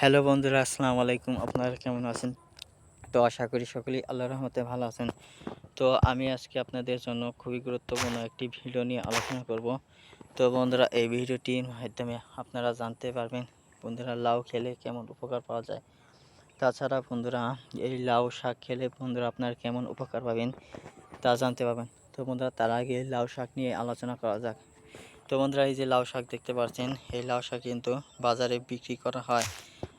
Hello বন্ধুরা, আসসালামু আলাইকুম। আপনারা কেমন আছেন? তো আশা করি সকলেই আল্লাহর রহমতে ভালো আছেন। তো আমি আজকে আপনাদের জন্য খুবই গুরুত্বপূর্ণ একটি ভিডিও নিয়ে আলোচনা করব। তো বন্ধুরা, এই ভিডিওটির মাধ্যমে আপনারা জানতে পারবেন বন্ধুরা, লাউ খেলে কেমন উপকার পাওয়া যায়। তাছাড়া বন্ধুরা, এই লাউ শাক খেলে বন্ধুরা আপনারা কেমন উপকার পাবেন তা জানতে পারবেন। তো বন্ধুরা, তার আগে লাউ শাক নিয়ে আলোচনা করা যাক। তো বন্ধুরা, এই যে লাউ শাক দেখতে পাচ্ছেন, এই লাউ শাক কিন্তু বাজারে বিক্রি করা হয়।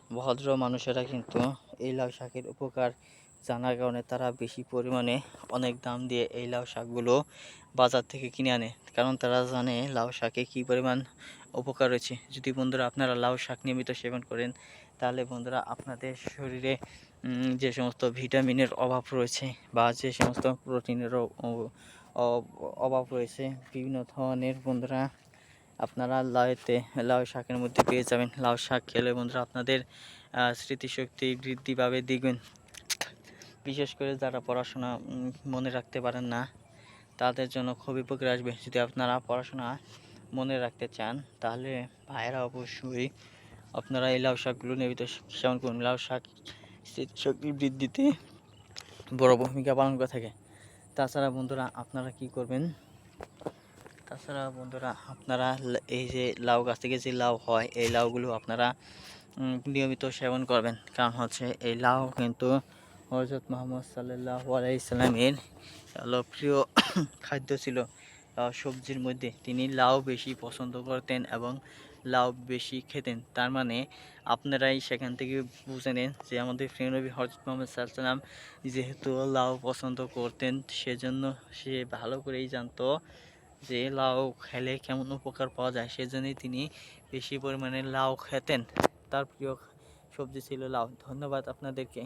ভদ্র মানুষেরা কিন্তু এই লাউ শাকের উপকার জানার কারণে তারা বেশি পরিমাণে অনেক দাম দিয়ে এই লাউ শাকগুলো বাজার থেকে কিনে আনে। কারণ তারা জানে লাউ শাকে কী পরিমাণ উপকার রয়েছে। যদি বন্ধুরা আপনারা লাউ শাক নিয়মিত সেবন করেন, তাহলে বন্ধুরা আপনাদের শরীরে যে সমস্ত ভিটামিনের অভাব রয়েছে বা যে সমস্ত প্রোটিনেরও অভাব রয়েছে, বিভিন্ন ধরনের বন্ধুরা আপনারা লাউতে, লাউ শাকের মধ্যে পেয়ে যাবেন। লাউ শাক খেলে বন্ধুরা আপনাদের স্মৃতিশক্তি বৃদ্ধি পাবে দ্বিগুণ বিশেষ করে যারা পড়াশোনা মনে রাখতে পারেন না, তাদের জন্য খুবই উপকার আসবে। যদি আপনারা পড়াশোনা মনে রাখতে চান, তাহলে ভাইয়েরা অবশ্যই আপনারা এই লাউ শাকগুলো নিয়মিত সেবন করুন। লাউ শাক স্মৃতিশক্তি বৃদ্ধিতে বড় ভূমিকা পালন করে থাকে। তাছাড়া বন্ধুরা আপনারা কি করবেন? তাছাড়া বন্ধুরা, আপনারা এই যে লাউ গাছ থেকে যে লাউ হয়, এই লাউগুলো আপনারা নিয়মিত সেবন করবেন। কারণ হচ্ছে এই লাউ কিন্তু হজরত মোহাম্মদ সাল্লাহ আলাইসাল্লামের প্রিয় খাদ্য ছিল। সবজির মধ্যে তিনি লাউ বেশি পছন্দ করতেন এবং লাউ বেশি খেতেন। তার মানে আপনারাই সেখান থেকে বুঝে নেন যে আমাদের প্রিয় নবী হজরত মোহাম্মদ সাল্লাম যেহেতু লাউ পছন্দ করতেন, সেজন্য সে ভালো করেই জানতো যে লাউ খেলে কেমন উপকার পাওয়া যায় সেজন্যই তিনি বেশি পরিমাণে লাউ খেতেন। তার প্রিয় সবজি ছিল লাউ। ধন্যবাদ আপনাদেরকে।